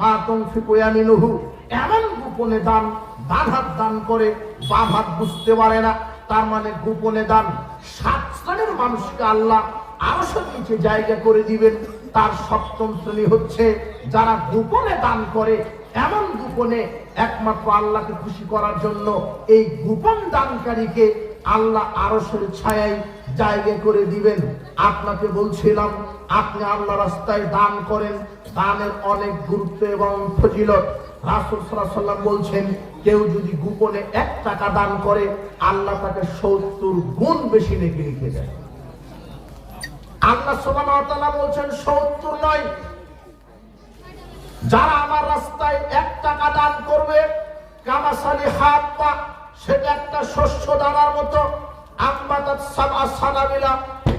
মা তৌফিক ইয়ামিনুহু এমন গোপনে দান ডান দান করে বাম বুঝতে পারে না। তার মানে গোপনে দান, সাত শ্রেণির মানুষকে আল্লাহ আরও নিচে জায়গা করে দিবেন। তার সপ্তম শ্রেণি হচ্ছে যারা গোপনে দান করে, এমন গোপনে একমাত্র আল্লাহকে খুশি করার জন্য এই গোপন দানকারীকে আল্লাহ আরশের ছায়ায় জায়গা করে দিবেন। আপনাকে বলছিলাম, আপনি আল্লাহ রাস্তায় দান করেন। দানের অনেক গুরুত্ব এবং ফজিলত। রাসুল সাল্লাম বলছেন, কেউ যদি গোপনে এক টাকা দান করে, আল্লাহ তাকে সত্তর গুণ বেশি নেকি লিখে দেয়। আল্লাহ ওয়া বলছেন, সত্তর নয়। যারা আমার রাস্তায় এক টাকা দান করবে, কামাসালি হাব্বা সেটা একটা শস্য দানার মতো। আম্বাতাত সাবা সানাবিলা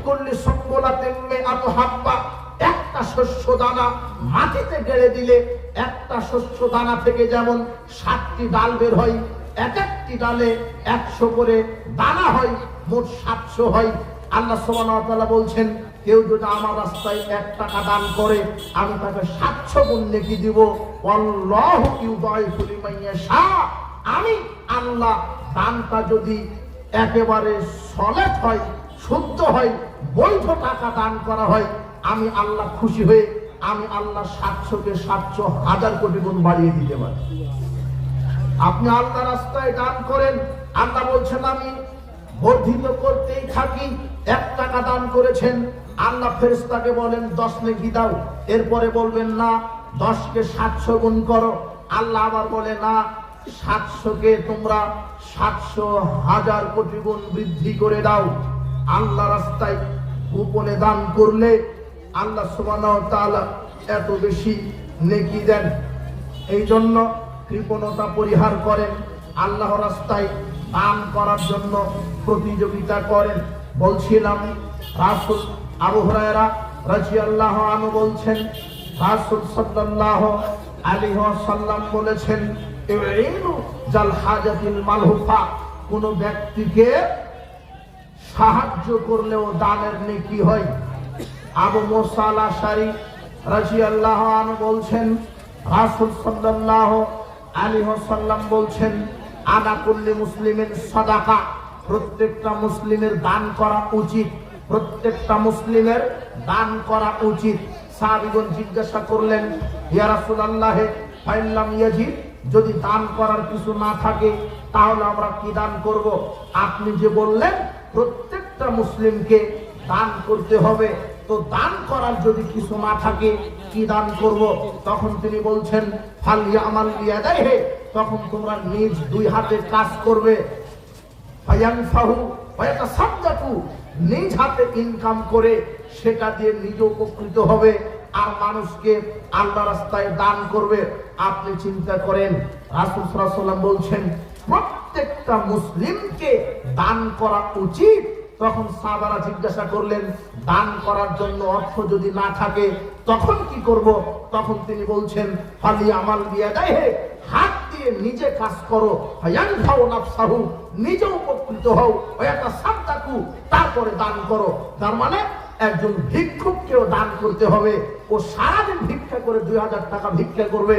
কুল্লি সম্বলাতিন মিআত হাব্বা। একটা শস্য দানা মাটিতে গেড়ে দিলে একটা শস্য দানা থেকে যেমন সাতটি ডাল বের হয় এক একটি ডালে একশো করে দানা হয়, মোট সাতশো হয়। আল্লাহ ওয়া বলছেন, কেউ যদি আমার রাস্তায় এক টাকা দান করে, আমি তাকে সাতশো গুণ নেকি দিব। আমি আল্লাহ দানটা যদি একেবারে সলেট হয়, শুদ্ধ হয়, বৈধ টাকা দান করা হয়। আমি আল্লাহ খুশি হয়ে, আমি আল্লাহ সাতশোকে সাতশো হাজার কোটি গুণ বাড়িয়ে দিতে পারি। আপনি আল্লাহ রাস্তায় দান করেন, আল্লাহ বলছেন, আমি বর্ধিত করতেই থাকি, এক টাকা দান করেছেন। আল্লাহ ফেরেশতাকে বলেন, দশ নেকি দাও। এরপরে বলবেন, না, দশকে সাতশো গুণ করো। আল্লাহ আবার বলে, না সাতশোকে তোমরা সাতশো হাজার কোটি গুণ বৃদ্ধি করে দাও। আল্লাহ রাস্তায় গোপনে দান করলে আল্লাহ তাআলা এত বেশি নেকি দেন। এই জন্য কৃপণতা পরিহার করেন, আল্লাহ রাস্তায় দান করার জন্য প্রতিযোগিতা করেন। বলছিলাম, রাসুল আবু হুরায়রা রাদিয়াল্লাহু আনহু বলছেন, রাসুল সাল্লাল্লাহু আলাইহি ওয়াসাল্লাম বলেছেন মালহুফা কোন ব্যক্তিকে সাহায্য করলেও দানের নেকি হয়। আবু মোসা আল আশারি রাদিয়াল্লাহু আনহু বলছেন, রাসূল সাল্লাল্লাহু আলাইহি ওয়াসাল্লাম বলছেন, আনা কুল্লি মুসলিমের সাদাকা, প্রত্যেকটা মুসলিমের দান করা উচিত, প্রত্যেকটা মুসলিমের দান করা উচিত। সাহাবীগণ জিজ্ঞাসা করলেন, ইয়া রাসূলুল্লাহ ফাইল্লাম ইয়াজিদ? যদি দান করার কিছু না থাকে, তাহলে আমরা কি দান করব? আপনি যে বললেন, প্রত্যেকটা মুসলিমকে দান করতে হবে। তো দান করার যদি কিছু না থাকে, কি দান করব? তখন তিনি বলছেন ফালিয়া আমার আমাল দেয় হে তখন তোমরা নিজ দুই হাতে কাজ করবে। নিজ হাতে ইনকাম করে সেটা দিয়ে নিজে উপকৃত হবে। আর মানুষকে আল্লাহ রাস্তায় দান করবে। আপনি চিন্তা করেন ওয়াসাল্লাম বলছেন, প্রত্যেকটা মুসলিমকে দান করা উচিত। তখন সাদারা জিজ্ঞাসা করলেন, দান করার জন্য অর্থ যদি না থাকে, তখন কি করব? তখন তিনি বলছেন, ফালি আমাল দিয়া হে হাত দিয়ে নিজে কাজ করো নিজে উপকৃত হও তারপরে দান করো। তার মানে একজন ভিক্ষুককেও দান করতে হবে। ও সারাদিন ভিক্ষা করে দুই হাজার টাকা ভিক্ষা করবে,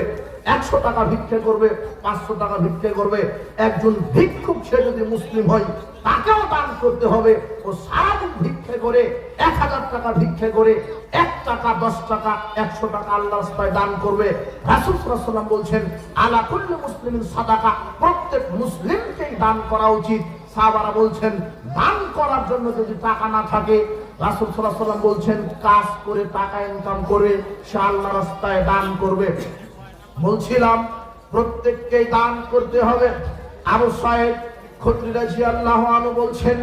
একশো টাকা ভিক্ষা করবে, পাঁচশো টাকা ভিক্ষা করবে। একজন ভিক্ষুক সে যদি মুসলিম হয়, তাকেও দান করতে হবে। ও সারাদিন ভিক্ষা করে এক হাজার টাকা ভিক্ষা করে এক টাকা, দশ টাকা, একশো টাকা আল্লাহ রাস্তায় দান করবে। রাসুল সাল্লাম বলছেন, আলা কুল্লি মুসলিমের সাদাকা। প্রত্যেক মুসলিমকেই দান করা উচিত। সাহাবারা বলছেন, দান করার জন্য যদি টাকা না থাকে রাসুল সাল্লাম বলছেন, কাজ করে টাকা ইনকাম করে সে আল্লাহ রাস্তায় দান করবে। বলছিলাম, প্রত্যেককেই দান করতে হবে। আবু সাহেব খত্রিরাজি আল্লাহ আনু বলছেন,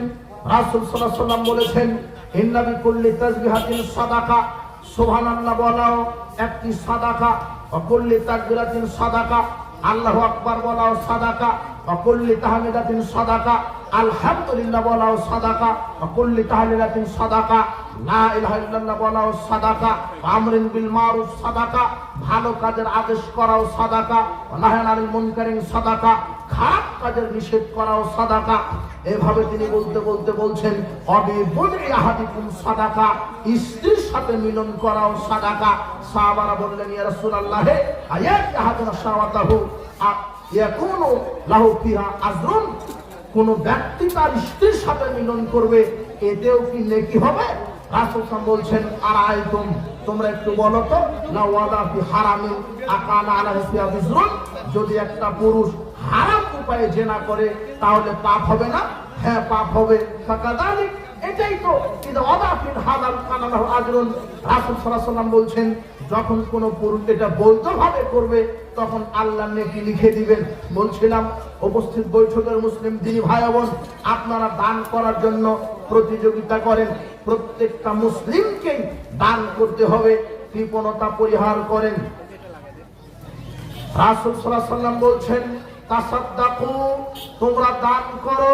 রাসুল সাল্লাহ সাল্লাম বলেছেন ইন্নাবি কুল্লি তাজবিহাতিন সাদাকা। সুবহানাল্লাহ বলাও, একটি সাদাকা। অকুল্লি তাকবিরাতিন সাদাকা। আল্লাহু আকবার বলাও সাদাকা। অকুল্লি তাহমিদাতিন সাদাকা। আলহামদুলিল্লাহ বলাও সাদাকা অকুল্লি তাহলিলাতিন সাদাকা, লা ইলাহা ইল্লাল্লাহ বলাও সাদাকা আমরিন বিল মারুফ সাদাকা, ভালো কাজের আদেশ করাও সাদাকা নাহান আনিল মুনকারিন সাদাকা, খারাপ কাজের নিষেধ করাও সাদাকা। এভাবে তিনি বলতে বলতে বলছেন অবি বলি আহাদিকুম সাদাকা, স্ত্রীর সাথে মিলন করাও সাদাকা। সাহাবারা বললেন, ইয়া রাসূলুল্লাহ আয়াত আহাদুনা শাওয়াতাহু ইয়াকুনু লাহু ফিহা আজরুন? কোন ব্যক্তি তার স্ত্রীর সাথে মিলন করবে, এতেও কি নেকি হবে? রাসূল সাল্লাল্লাহু বলছেন আর আয়তুম তোমরা একটু বলো তো না ওয়াদা ফি হারামিন আকানা আলা হিসিয়া বিজরুন যদি একটা পুরুষ হারাম উপায়ে জেনা করে, তাহলে পাপ হবে না? হ্যাঁ পাপ হবে। ফাকাদালিক এটাই তো রাসূল বলছেন, যখন কোন পুরুষ এটা বলতে বৈধভাবে করবে, তখন আল্লাহ নেকি লিখে দিবেন। বলছিলাম, উপস্থিত বৈঠকের মুসলিম দিনী ভাই বোন, আপনারা দান করার জন্য প্রতিযোগিতা করেন। প্রত্যেকটা মুসলিমকেই দান করতে হবে, কৃপণতা পরিহার করেন। রাসূল সাল্লাল্লাহু বলছেন, তাসাদ্দাকু, তোমরা দান করো।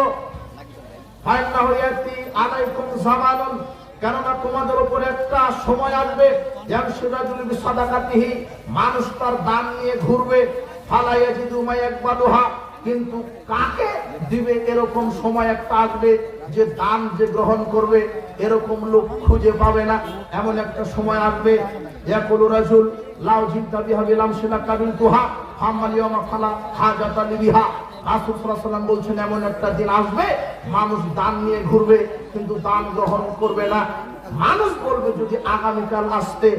কেননা তোমাদের উপরে একটা সময় আসবে ইয়ামসুরাজুল বিসাদাকাতিহি মানুষ তার দান নিয়ে ঘুরবে। ফালা ইয়াজিদু মা ইয়াকবালুহা কিন্তু কাকে দিবে এরকম সময় একটা আসবে যে দান যে গ্রহণ করবে, এরকম লোক খুঁজে পাবে না। এমন একটা সময় আসবে। ইয়াকুলু রাজুল, লাউ জিনতা বিহা বিলাম শিলা কাবিল তুহা ফামাল ইয়ামা ফালা হাজাতা লিবিহা। রাসূল সাল্লাল্লাহু আলাইহি ওয়াসাল্লাম বলছেন, এমন একটা দিন আসবে, মানুষ দান নিয়ে ঘুরবে, কিন্তু দান গ্রহণ করবে না। মানুষ বলবে, যদি আগামীকাল আসতে,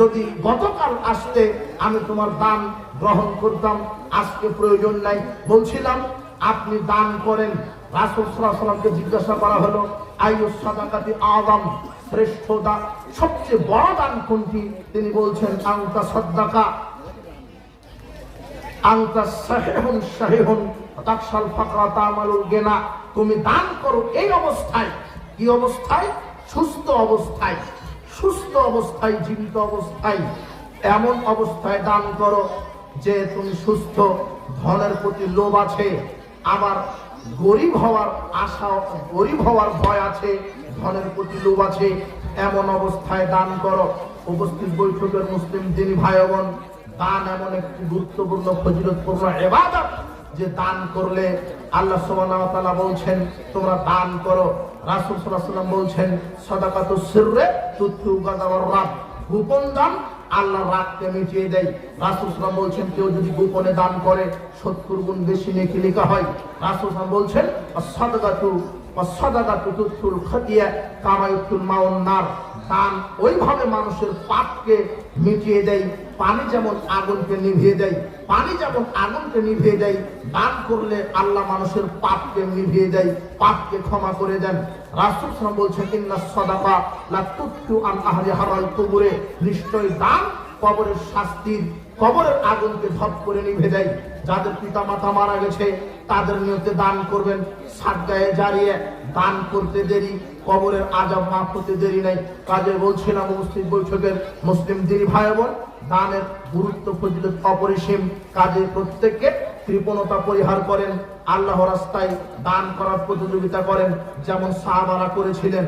যদি গতকাল আসতে আমি তোমার দান গ্রহণ করতাম, আজকে প্রয়োজন নাই। বলছিলাম, আপনি দান করেন। রাসূল সাল্লাল্লাহু আলাইহি জিজ্ঞাসা করা হলো, আইয়ুস সাদাকাতি আযম, শ্রেষ্ঠ দান, সবচেয়ে বড় দান কোনটি? তিনি বলছেন আংতা সাদাকা আংতা সাহেহুন সাহেহুন তাকসাল ফাকরা তামালুল গেনা। তুমি দান করো এই অবস্থায়। কি অবস্থায়? সুস্থ অবস্থায়। সুস্থ অবস্থায়, জীবিত অবস্থায়। এমন অবস্থায় দান করো যে তুমি সুস্থ, ধনের প্রতি লোভ আছে, আবার গরিব হওয়ার আশা, গরিব হওয়ার ভয় আছে, ধনের প্রতি লোভ আছে। এমন অবস্থায় দান করো। উপস্থিত বৈঠকের মুসলিম দিনী ভাই বোন দান এমন একটি গুরুত্বপূর্ণ, ফজিলতপূর্ণ এবাদত যে দান করলে আল্লাহ সুবহানাহু বলছেন, তোমরা দান করো। রাসূল সাল্লাল্লাহু বলছেন সাদাকাতু সিররে তুতু গাদাওয়ার রাত গোপন দান আল্লাহ রাতকে মিটিয়ে দেয়। রাসূল সাল্লাল্লাহু বলছেন, কেউ যদি গোপনে দান করে 70 গুণ বেশি নেকি লেখা হয়। রাসূল সাল্লাল্লাহু বলছেন সাদাকাতু সাদাকাতু তুতুল খাতিয়া কামা ইউতুল মাউন নার। দান ওইভাবে মানুষের পাপকে মিটিয়ে দেয়। পানি যেমন আগুনকে নিভিয়ে দেয়, পানি যেমন আগুনকে নিভিয়ে দেয়, দান করলে আল্লাহ মানুষের পাপকে নিভিয়ে দেয়, পাপকে ক্ষমা করে দেন। রাষ্ট্র সাল্লাল্লাহু বলছেন, ইন্না সদাকা লা তুতু আন আহলি হারাল কুবুরে। নিশ্চয় দান কবরের শাস্তির কবরের আগুনকে ধপ করে নিভে দেয়। যাদের পিতা মাতা মারা গেছে তাদের নিয়তে দান করবেন। সাজ্জায় জারিয়ে দান করতে দেরি, কবরের আজাব মাফ হতে দেরি নাই। কাজে বলছিলাম মুসলিম বৈঠকের মুসলিম দিনী ভাই বোন দানের গুরুত্ব ফজিলত অপরিসীম। কাজে প্রত্যেককে কৃপণতা পরিহার করেন, আল্লাহ রাস্তায় দান করার প্রতিযোগিতা করেন, যেমন সাহাবারা করেছিলেন।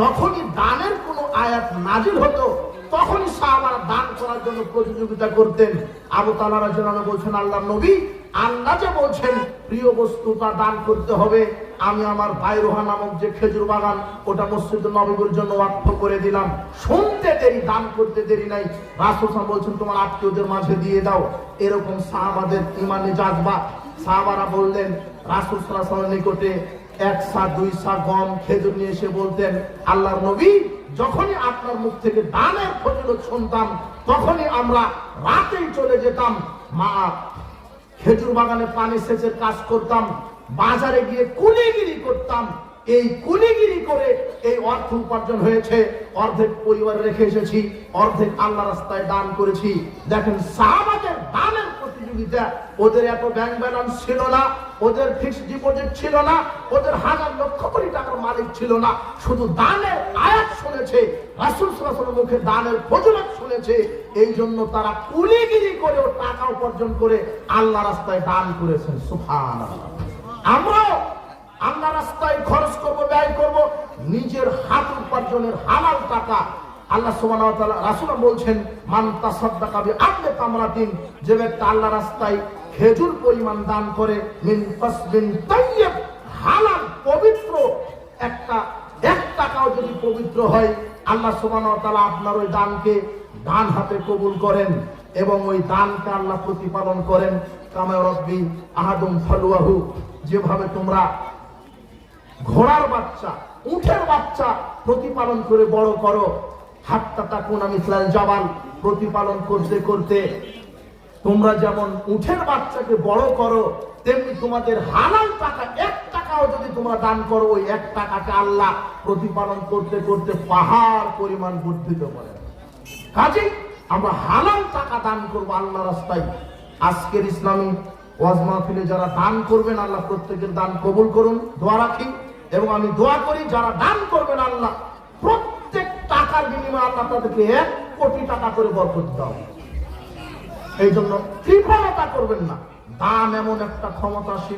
যখনই দানের কোনো আয়াত নাজিল হতো, তখনই সাহাবারা দান করার জন্য প্রতিযোগিতা করতেন। আবু তালারা জানানো বলছেন আল্লাহ নবী আল্লাহ যে বলছেন প্রিয় বস্তু তা দান করতে হবে। আমি আমার বাইরোহা নামক যে খেজুর বাগান, ওটা মসজিদ নবীর জন্য ওয়াক্ফ করে দিলাম। শুনতে দেরি, দান করতে দেরি নাই। রাসূল বলছেন তোমার আত্মীয়দের মাঝে দিয়ে দাও। এরকম সাহাবাদের ইমানে জাজবা। সাহাবারা বললেন সাল্লাল্লাহু নিকটে এক সা, দুই সা গম, খেজুর নিয়ে এসে বলতেন, আল্লাহর নবী, যখনই আপনার মুখ থেকে দানের ফজিলত শুনতাম, তখনই আমরা রাতেই চলে যেতাম। মা খেজুর বাগানে পানি সেচের কাজ করতাম, বাজারে গিয়ে কুলিগিরি করতাম। এই কুলিগিরি করে এই অর্থ উপার্জন হয়েছে। অর্ধেক পরিবার রেখে এসেছি, অর্ধেক আল্লাহ রাস্তায় দান করেছি। দেখেন সাহাবাদের দানের প্রতিযোগিতা ওদের এত ব্যাংক ব্যালেন্স ছিল না, ওদের ফিক্সড ডিপোজিট ছিল না, ওদের হাজার লক্ষ কোটি টাকার মালিক ছিল না। শুধু দানের আয়াত শুনেছে, রাসুল সাল্লাল্লাহু মুখে দানের ফজিলত শুনেছে। এই জন্য তারা কুলিগিরি করে ও টাকা উপার্জন করে আল্লাহ রাস্তায় দান করেছেন। সুবহানাল্লাহ। আমরাও আল্লাহ রাস্তায় খরচ করব, ব্যয় করব, নিজের হাত উপার্জনের হালাল টাকা আল্লাহ সুবহানাহু ওয়া বলছেন, মান তাসাদদাকা বি আদলি তামরাতিন যে ব্যক্তি আল্লাহ রাস্তায় খেজুর পরিমাণ দান করে, মিন তাসবিন তাইয়্যিব হালাল, পবিত্র, একটা, এক টাকাও যদি পবিত্র হয়, আল্লাহ ওয়া তাআলা আপনার ওই দানকে ডান হাতে কবুল করেন এবং ওই দানকে আল্লাহ প্রতিপালন করেন। কামায় রব্বি আহাদুম ফালুয়াহু যেভাবে তোমরা ঘোড়ার বাচ্চা, উঠের বাচ্চা প্রতিপালন করে বড় করো হাত্তা তাকুন আমি জাবাল প্রতিপালন করতে করতে তোমরা যেমন উঠের বাচ্চাকে বড় করো, তেমনি তোমাদের হালাল টাকা, এক টাকাও যদি তোমরা দান করো, ওই এক টাকাকে আল্লাহ প্রতিপালন করতে করতে পাহাড় পরিমাণ বর্ধিত করে। কাজে আমরা হালাল টাকা দান করব আল্লাহ রাস্তায়। আজকের ইসলামী ওয়াজ মাহফিলে যারা দান করবেন, আল্লাহ প্রত্যেকের দান কবুল করুন, দোয়া রাখি। এবং আমি দোয়া করি, যারা দান করবেন আল্লাহ টাকার বিনিময়ে আল্লাহ তাদেরকে এক কোটি টাকা করে বরকত দাও। এই জন্য কৃপণতা করবেন না। দান এমন একটা ক্ষমতাশীল